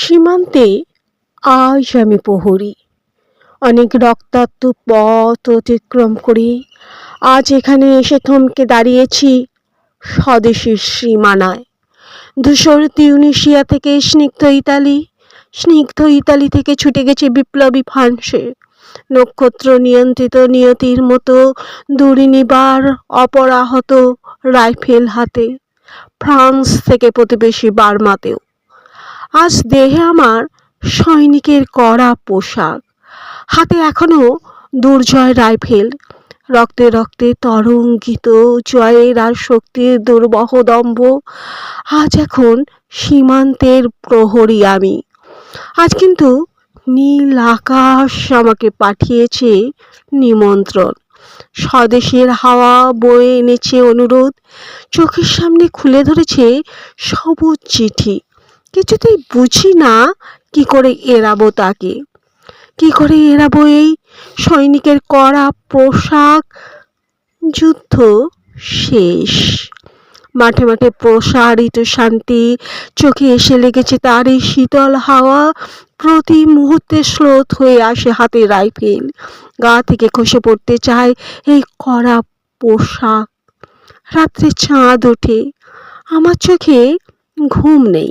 সীমান্তে আজ আমি প্রহরী। অনেক রক্তাক্ত পথ অতিক্রম করে আজ এখানে এসে থমকে দাঁড়িয়েছি স্বদেশের সীমানায়। ধূসর তিউনিশিয়া থেকে স্নিগ্ধ ইতালি স্নিগ্ধ ইতালি থেকে ছুটে গেছে বিপ্লবী ফ্রান্সে। নক্ষত্র নিয়ন্ত্রিত নিয়তির মতো দুরিনিবার অপরাহত রাইফেল হাতে, ফ্রান্স থেকে প্রতিবেশী বার্মাতেও। আজ দেহে আমার সৈনিকের কড়া পোশাক। হাতে এখনও দুর্জয় রাইফেল। রক্তে রক্তে তরঙ্গিত জয়ের আর শক্তির দুর্বহ দম্ভ। আজ এখন সীমান্তের প্রহরী আমি। আজ কিন্তু নীল আকাশ আমাকে পাঠিয়েছে নিমন্ত্রণ। স্বদেশের হাওয়া বয়ে এনেছে অনুরোধ। চোখের সামনে খুলে ধরেছে সবুজ চিঠি। কিছুতেই বুঝি না কি করে এড়াবো তাকে। কি করে এড়াবো এই সৈনিকের কড়া পোশাক? যুদ্ধ শেষ। মাঠে মাঠে প্রসারিত শান্তি, চোখে এসে লেগেছে তার এই শীতল হাওয়া। প্রতি মুহূর্তে স্রোত হয়ে আসে হাতে রাইফেল। গা থেকে খসে পড়তে চায় এই কড়া পোশাক। রাত্রে চাঁদ ওঠে। আমার চোখে ঘুম নেই।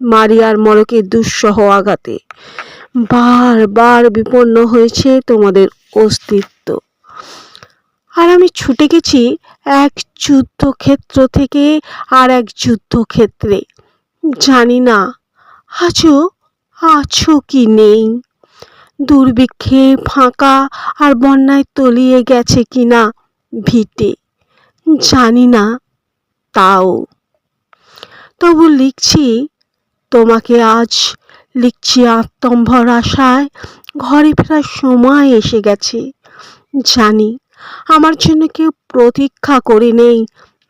মারিয়ার মরকে দুঃসহ আঘাতে। বারবার বিপন্ন হয়েছে তোমাদের অস্তিত্ব। আর আমি ছুটে গেছি এক যুদ্ধক্ষেত্র থেকে আর এক যুদ্ধক্ষেত্রে। জানি না, আজও আছো কি নেই? দুর্ভিক্ষে ফাঁকা আর বন্যায় তলিয়ে গেছে কি না ভিটে। জানি না, তাও। তবু লিখছি তোমাকে আজ লিখছি আত্মম্ভর আশায়। ঘরে ফেরার সময় এসে গেছে। জানি আমার জন্য কেউ প্রতীক্ষা করে নেই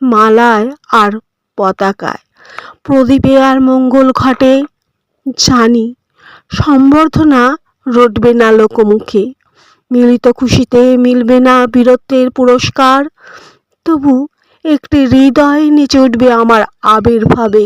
মালায় আর পতাকায়। প্রদীপে আর মঙ্গল ঘটে। জানি সম্বর্ধনা রটবে না লোকমুখে। মিলিত খুশিতে মিলবে না বীরত্বের পুরস্কার। তবু একটি হৃদয় নিচে উঠবে আমার আবির্ভাবে।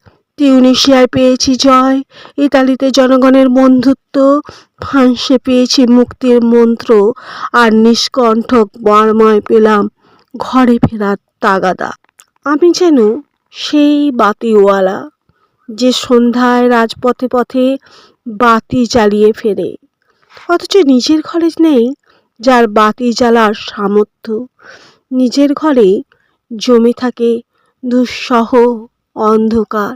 টিউনিশিয়ায় পেয়েছি জয়। ইতালিতে জনগণের বন্ধুত্ব, ফ্রান্সে পেয়েছি মুক্তির মন্ত্র, আর নিষ্কণ্ঠক বার্মায় পেলাম ঘরে ফেরার তাগাদা। আমি যেন সেই বাতিওয়ালা যে সন্ধ্যায় রাজপথে পথে বাতি জ্বালিয়ে ফেরে। অথচ নিজের ঘরে নেই যার বাতি জ্বালার সামর্থ্য। নিজের ঘরে জমে থাকে দুঃসহ অন্ধকার।